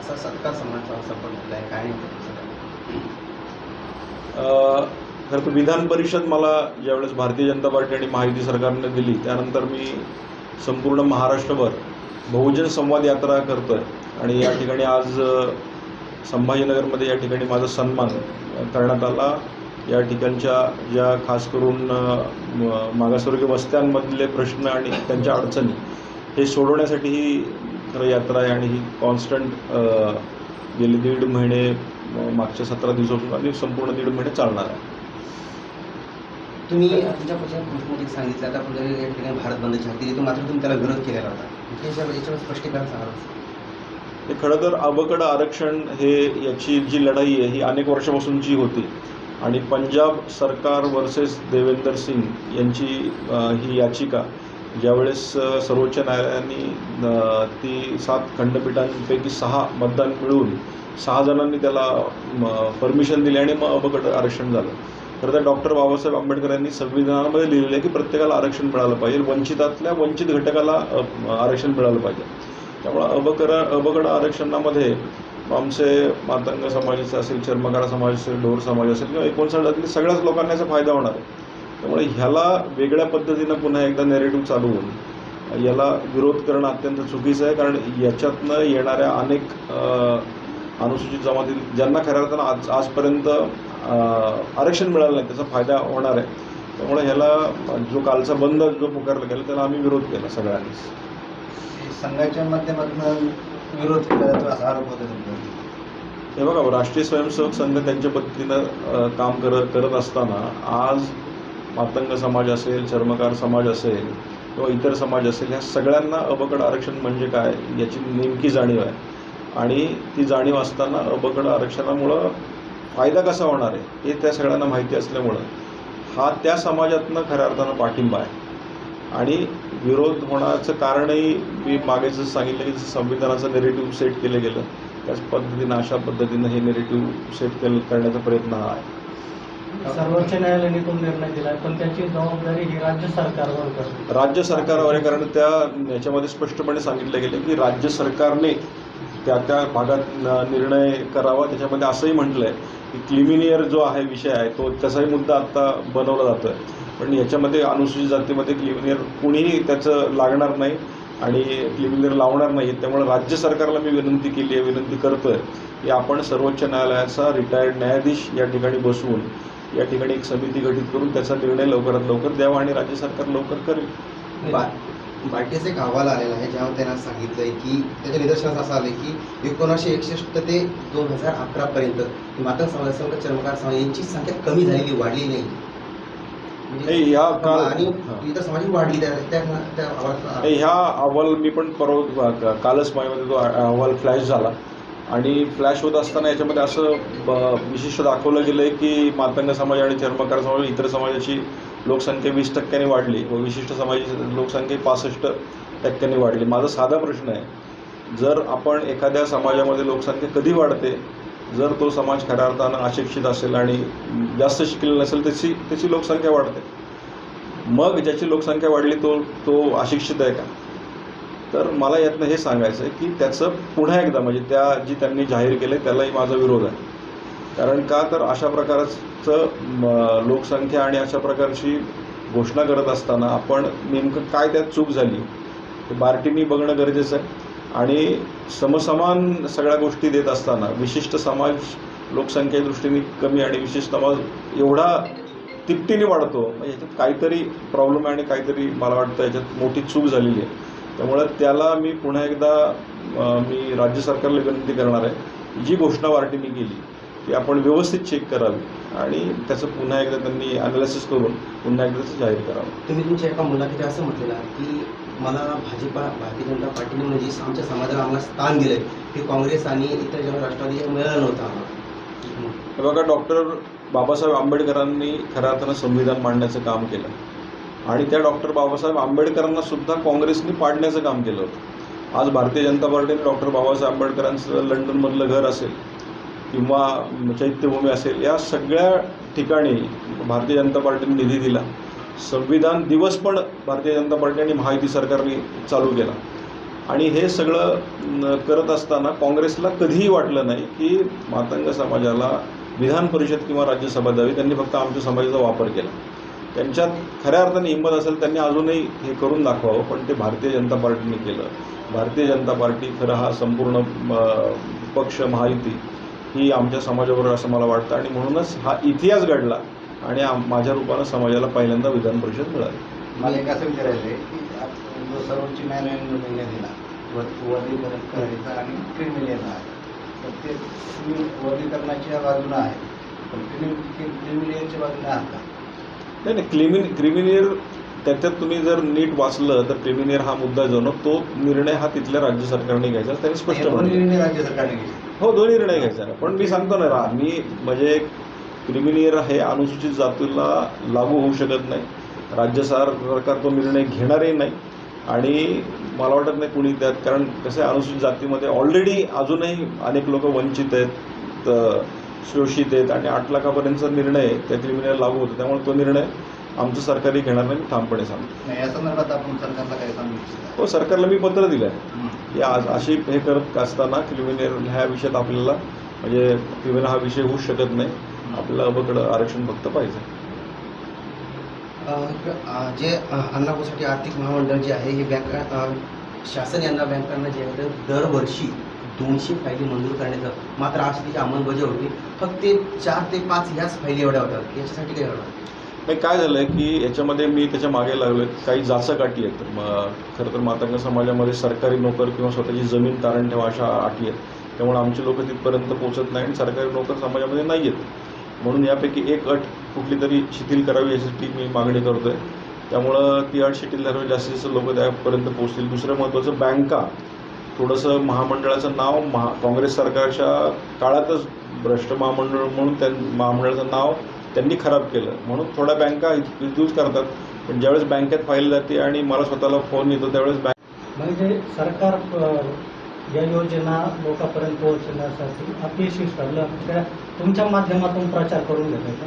असा सत्कार समाजाचा असा पडलेला आहे काय खरं तर विधान परिषद मला ज्यावेळेस भारतीय जनता पार्टी आणि महायुती सरकारने दिली त्यानंतर मी संपूर्ण महाराष्ट्रभर बहुजन संवाद यात्रा करतो आहे आणि या ठिकाणी आज संभाजीनगरमध्ये या ठिकाणी माझा सन्मान करण्यात आला. या ठिकाणच्या ज्या खास करून मागासवर्गीय वस्त्यांमधले प्रश्न आणि त्यांच्या अडचणी हे सोडवण्यासाठी ही यात्रा आहे आणि ही कॉन्स्टंट गेले दीड महिने मागच्या सतरा दिवसापासून आणि संपूर्ण दीड महिने चालणार आहे. तुम्ही तुमच्या पोस्टमध्ये सांगितलं आता जरी या ठिकाणी भारत बंदची हाती दिली, तो मात्र तुम्ही त्याला विरोध केलेला होता. याच्यावर स्पष्टीकरण सांगा हे खरं तर अवकड आरक्षण हे याची जी लढाई आहे ही अनेक वर्षापासूनची होती आणि पंजाब सरकार वर्सेस देवेंदर सिंग यांची ही याचिका ज्यावेळेस सर्वोच्च न्यायालयाने ती सात खंडपीठांपैकी सहा मतदान मिळून सहा जणांनी त्याला परमिशन दिली आणि मग अपकट आरक्षण झालं. खरं तर डॉक्टर बाबासाहेब आंबेडकर यांनी संविधानामध्ये लिहिलेलं आहे की प्रत्येकाला आरक्षण मिळालं पाहिजे. वंचितातल्या वंचित घटकाला आरक्षण मिळालं पाहिजे. त्यामुळं अबकर अबकड आरक्षणामध्ये आमचे मातंग समाजाचे असेल चर्मकार समाज असेल ढोर समाज असेल किंवा एकोणसाठातले सगळ्याच लोकांना याचा फायदा होणार आहे. त्यामुळे ह्याला वेगळ्या पद्धतीनं पुन्हा एकदा नेरेटिव्ह चालवून याला विरोध करणं अत्यंत चुकीचं आहे कारण याच्यातनं येणाऱ्या अनेक अनुसूचित जमाती ज्यांना खऱ्या अर्थानं आज आजपर्यंत आरक्षण मिळालं नाही त्याचा फायदा होणार आहे. त्यामुळे ह्याला जो कालचा बंद जो पुकारला गेला त्याला आम्ही विरोध केला सगळ्यांनीच. संघाच्या माध्यमातून विरोध केला जातो असा आरोप होता हे बघा राष्ट्रीय स्वयंसेवक संघ त्यांच्या पद्धतीनं काम कर करत असताना आज मातंग समाज असेल चर्मकार समाज असेल किंवा इतर समाज असेल ह्या सगळ्यांना अबकड आरक्षण म्हणजे काय याची नेमकी जाणीव आहे. आणि ती जाणीव असताना अबकड आरक्षणामुळं फायदा कसा होणार आहे हे त्या सगळ्यांना माहिती असल्यामुळं हा त्या समाजातनं खऱ्या अर्थानं पाठिंबा आहे. आणि विरोध होण्याचं कारणही मी मागे जसं सांगितलं की संविधानाचं नेरेटिव्ह सेट केलं गेलं त्याच पद्धतीनं अशा पद्धतीनं हे नेरेटिव्ह सेट केलं करण्याचा प्रयत्न हा आहे. सर्वोच्च न्यायालयाने तो निर्णय दिला पण त्याची जबाबदारी ही राज्य सरकारवर करते. राज्य सरकारवर आहे कारण त्या याच्यामध्ये स्पष्टपणे सांगितलं गेलं की राज्य सरकारने त्या त्या भागात निर्णय करावा त्याच्यामध्ये असंही म्हटलं आहे की क्लिमिनियर जो आहे विषय आहे तो त्याचाही मुद्दा आत्ता बनवला जातो आहे पण याच्यामध्ये अनुसूचित जातीमध्ये क्लिमिनियर कुणीही त्याचं लागणार नाही आणि क्लिमिनियर लावणार नाही त्यामुळे राज्य सरकारला मी विनंती केली आहे विनंती करतो आहे की आपण सर्वोच्च न्यायालयाचा रिटायर्ड न्यायाधीश या ठिकाणी बसवून या ठिकाणी एक समिती गठीत करून त्याचा निर्णय लवकरात लवकर द्यावा आणि राज्य सरकार लवकर करेल बा बार्टीचा एक अहवाल आलेला आहे ज्यामध्ये त्यांना सांगितलं आहे की त्याच्या निदर्शनास असं आलं की एकोणीसशे एकसष्ट ते दोन हजार अकरापर्यंत माता समाज संघ चर्मकार समाज यांची संख्या कमी झालेली वाढली नाही म्हणजे- ह्या आणि. इतर समाज वाढली त्या ह्या अहवाल मी पण परवा कालच माझ्यामध्ये तो अहवाल फ्लॅश झाला आणि फ्लॅश होत असताना याच्यामध्ये असं ब- विशिष्ट दाखवलं गेलं आहे की मातंग समाज आणि चर्मकार समाज इतर समाजाची लोकसंख्या वीस टक्क्यांनी वाढली व विशिष्ट समाजाची लोकसंख्या पासष्ट टक्क्यांनी वाढली. माझा साधा प्रश्न आहे जर आपण एखाद्या समाजामध्ये लोकसंख्या कधी वाढते जर तो समाज खऱ्या अर्थानं अशिक्षित असेल आणि जास्त शिकलेला नसेल त्याची त्याची लोकसंख्या वाढते. मग ज्याची लोकसंख्या वाढली तो तो अशिक्षित आहे का? तर मला यातनं हे सांगायचं आहे की त्याचं पुन्हा एकदा म्हणजे त्या जी त्यांनी जाहीर केलं आहे त्यालाही माझा विरोध आहे. कारण का तर अशा प्रकारचं लोकसंख्या आणि अशा प्रकारची घोषणा करत असताना आपण नेमकं काय त्यात चूक झाली ते बार्टीनी बघणं गरजेचं आहे. आणि समसमान सगळ्या गोष्टी देत असताना विशिष्ट समाज लोकसंख्ये दृष्टीने कमी आणि विशिष्ट समाज एवढा तिपटीने वाढतो म्हणजे याच्यात काहीतरी प्रॉब्लेम आहे आणि काहीतरी मला वाटतं याच्यात मोठी चूक झालेली आहे. त्यामुळं त्याला मी पुन्हा एकदा मी राज्य सरकारला विनंती करणार आहे जी घोषणा वार्टीने केली ती आपण व्यवस्थित चेक करावी आणि त्याचं पुन्हा एकदा त्यांनी अनालिसिस करून पुन्हा एकदा त्याचं जाहीर करावं. तुम्ही तुमच्या एका मुलाखतीत असं म्हटलेलं आहे की मला भाजपा भारतीय जनता पार्टीने म्हणजे आमच्या समाजाला आम्हाला स्थान दिलंय ते काँग्रेस आणि इतर ज्या राष्ट्रवादी हे मिळालं नव्हतं आम्हाला. हे बघा डॉक्टर बाबासाहेब आंबेडकरांनी खऱ्या अर्थानं संविधान मांडण्याचं काम केलं. आणि त्या डॉक्टर बाबासाहेब आंबेडकरांना सुद्धा काँग्रेसने पाडण्याचं काम केलं होतं. आज भारतीय जनता पार्टीने डॉक्टर बाबासाहेब आंबेडकरांचं लंडनमधलं घर असेल किंवा चैत्यभूमी असेल या सगळ्या ठिकाणी भारतीय जनता पार्टीने निधी दिला. संविधान दिवस पण भारतीय जनता पार्टी आणि महायुती सरकारने चालू केला. आणि हे सगळं करत असताना काँग्रेसला कधीही वाटलं नाही की मातंग समाजाला विधान परिषद किंवा राज्यसभा द्यावी. त्यांनी फक्त आमच्या समाजाचा वापर केला. त्यांच्यात खऱ्या अर्थाने हिंमत असेल त्यांनी अजूनही हे करून दाखवावं. पण ते भारतीय जनता पार्टीने केलं. भारतीय जनता पार्टी खरं हा संपूर्ण पक्ष महायुती ही आमच्या समाजाबरोबर असं मला वाटतं. आणि म्हणूनच हा इतिहास घडला आणि आम- माझ्या रूपानं समाजाला पहिल्यांदा विधान परिषद मिळाली. मला एक असं विचारायचं आहे की जो सर्वोच्च न्यायालयाने निर्णय दिला वर्गीकरण करायचा आणि क्रिमिनल आहे तर ते तुम्ही वर्गीकरणाच्या बाजूनं आहे. पण क्रिमिनलच्या बाजूने आहात का? नाही नाही क्रिमिन क्रिमिनियर त्याच्यात तुम्ही जर नीट वाचलं तर क्रिमिनियर हा मुद्दा जो ना तो निर्णय हा तिथल्या राज्य सरकारने घ्यायचा त्यांनी स्पष्ट निर्णय राज्य सरकारने हो दोन्ही निर्णय घ्यायचा. पण मी सांगतो ना रा मी म्हणजे क्रिमिनियर हे अनुसूचित जातीला लागू होऊ शकत नाही. राज्य सरकार तो निर्णय घेणारही नाही. आणि मला वाटत नाही कुणी त्यात कारण कसं आहे अनुसूचित जातीमध्ये ऑलरेडी अजूनही अनेक लोक वंचित आहेत. शोषित आहेत आणि आठ लाखापर्यंतचा निर्णय त्या क्रिमिनल लागू होतो. त्यामुळे तो निर्णय आमचं सरकारही घेणार नाही ठामपणे सांगतो. नाही या संदर्भात आपण सरकारला काय सांगू हो सरकारला मी पत्र दिलं आहे. या आज अशी हे करत असताना क्रिमिनल ह्या विषयात आपल्याला म्हणजे क्रिमिनल हा विषय होऊच शकत नाही. आपल्याला अबकडं आरक्षण फक्त पाहिजे. जे अ, अन्नापोसाठी आर्थिक महामंडळ जे आहे हे बँक शासन यांना बँकांना जे आहे दरवर्षी दोनशे फायली मंजूर करण्याचं मात्र आज त्याची अंमलबजावणी फक्त ते चार ते पाच ह्याच फायली एवढ्या होतात याच्यासाठी काय होणार? नाही काय झालं आहे की याच्यामध्ये मी त्याच्यामागे लागलो काही जाचक अटी आहेत. मग खरं तर मातंग समाजामध्ये सरकारी नोकर किंवा स्वतःची जमीन तारण ठेवा अशा अटी आहेत. त्यामुळे आमचे लोक तिथपर्यंत पोहोचत नाही आणि सरकारी नोकर समाजामध्ये नाही आहेत म्हणून यापैकी एक अट कुठली तरी शिथिल करावी यासाठी मी मागणी करतो आहे त्यामुळं ती अट शिथिल झाल्यावर जास्तीत जास्त लोक त्यापर्यंत पोहोचतील. दुसरं महत्त्वाचं बँका. थोडंसं महामंडळाचं नाव महा काँग्रेस सरकारच्या काळातच भ्रष्ट महामंडळ म्हणून त्या महामंडळाचं नाव त्यांनी खराब केलं. म्हणून थोड्या बँका यूज करतात. पण ज्यावेळेस बँकेत फाईल जाते आणि मला स्वतःला फोन येतो त्यावेळेस बँक म्हणजे सरकार या योजना लोकांपर्यंत पोहोचण्यासाठी अपयशी ठरलं. त्या तुमच्या माध्यमातून प्रचार करून नाही का?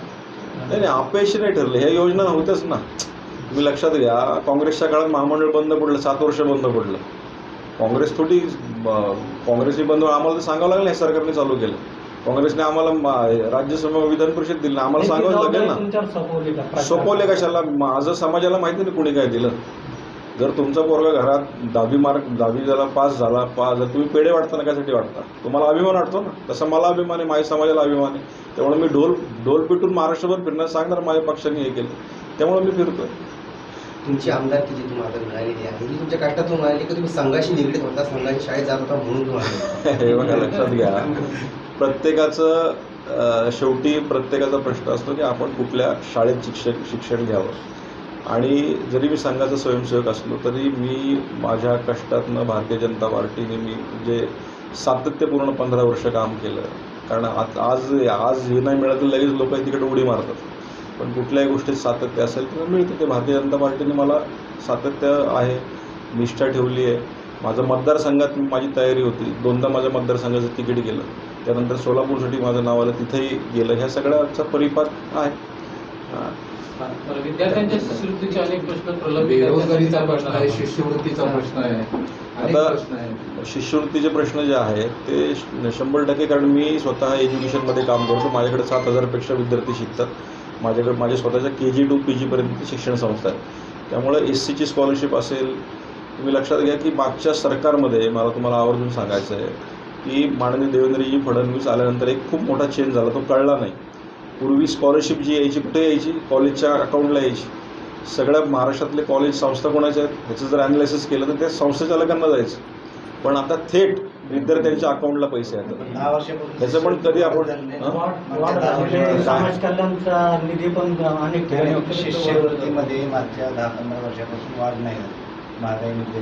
नाही अपयशी नाही ठरलं. ह्या योजना नव्हत्याच ना. तुम्ही लक्षात घ्या काँग्रेसच्या काळात महामंडळ बंद पडलं सात वर्ष बंद पडलं. काँग्रेस थोडी अं, काँग्रेसने बंद आम्हाला तर सांगावं लागलं नाही सरकारने चालू केलं. काँग्रेसने आम्हाला राज्यसभा विधान परिषद दिली ना आम्हाला सांगावं लागेल ना. सोपवली कशाला? माझं समाजाला माहिती नाही कुणी काय दिलं. जर तुमचा पोरगा घरात दहावी मार्क दहावी झाला पास झाला पास जर तुम्ही पेढे वाटता कशासाठी वाटता? तुम्हाला अभिमान वाटतो ना? तसा मला अभिमान आहे माझ्या समाजाला अभिमान आहे. त्यामुळे मी ढोल ढोल पिटून महाराष्ट्रभर फिरणार सांगणार माझ्या पक्षाने हे केलं. त्यामुळे मी फिरतोय. तुमची आमदारकी जी तुम्हाला आता मिळालेली आहे ही म्हणजे तुमच्या कष्टातून मिळाली की तुम्ही संघाशी निगडीत होता संघाची शाळेत जात होता म्हणून तुम्हाला हे बघा लक्षात घ्या. प्रत्येकाचं शेवटी प्रत्येकाचा प्रश्न असतो की आपण कुठल्या शाळेत शिक्षण शिक्षण घ्यावं. आणि जरी मी संघाचा स्वयंसेवक असलो तरी मी माझ्या कष्टातनं भारतीय जनता पार्टीने मी जे सातत्यपूर्ण पंधरा वर्ष काम केलं कारण आज आज हे नाही मिळालं तर लगेच लोक तिकडे उडी मारतात. पण कुठल्याही गोष्टीत सातत्य असेल तर मिळतं. ते भारतीय जनता पार्टीने मला सातत्य आहे निष्ठा ठेवली आहे. माझं मतदारसंघात माझी तयारी होती. दोनदा माझ्या मतदारसंघाचं तिकीट गेलं. त्यानंतर सोलापूरसाठी माझं नाव आलं तिथंही गेलं. ह्या सगळ्याचा परिपाक आहे. हां. विद्यार्थ्यांच्या शिष्यवृत्तीचे अनेक प्रश्न आहे शिष्यवृत्तीचा प्रश्न आहे. आता- शिष्यवृत्तीचे प्रश्न जे आहेत ते शंभर टक्के कारण मी स्वतः एज्युकेशनमध्ये काम करतो. माझ्याकडे सात हजारपेक्षा विद्यार्थी शिकतात. माझ्याकडे माझ्या स्वतःच्या के जी टू पी जीपर्यंत शिक्षण संस्था आहे. त्यामुळे एस सीची स्कॉलरशिप असेल तुम्ही लक्षात घ्या की मागच्या सरकारमध्ये मला तुम्हाला आवर्जून सांगायचं आहे की माननीय देवेंद्रजी फडणवीस आल्यानंतर एक खूप मोठा चेंज झाला. तो कळला नाही. पूर्वी स्कॉलरशिप जी यायची कुठे यायची? कॉलेजच्या अकाउंटला यायची. सगळ्या महाराष्ट्रातले कॉलेज संस्था कोणाच्या आहेत ह्याचं जर ॲनालिसिस केलं तर त्या संस्थाचालकांना जायचं. पण आता थेट विद्यार्थ्यांच्या अकाउंटला पैसे येतात. त्याचं पण कधी आपण- हं? कल्याणचा निधी पण अनेक शिष्यवृत्तीमध्ये मागच्या दहा पंधरा वर्षापासून वाढ नाही महागाई तर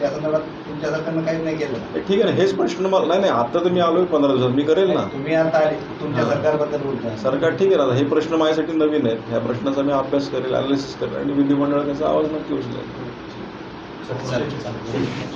त्या संदर्भात तुमच्या सरकारनं काहीच नाही केलं. ठीक आहे ना हेच प्रश्न मला नाही नाही आता तर मी आलोय पंधरा दिवसात. मी करेल ना? तुम्ही आता आले. तुमच्या. सरकारबद्दल बोलताय. सरकार ठीक आहे ना हे प्रश्न माझ्यासाठी नवीन आहेत. ह्या प्रश्नाचा मी अभ्यास करेल अनालिसिस करेल आणि विधिमंडळात त्याचा आवाज नक्की उचलेल. चालेल, चालेल.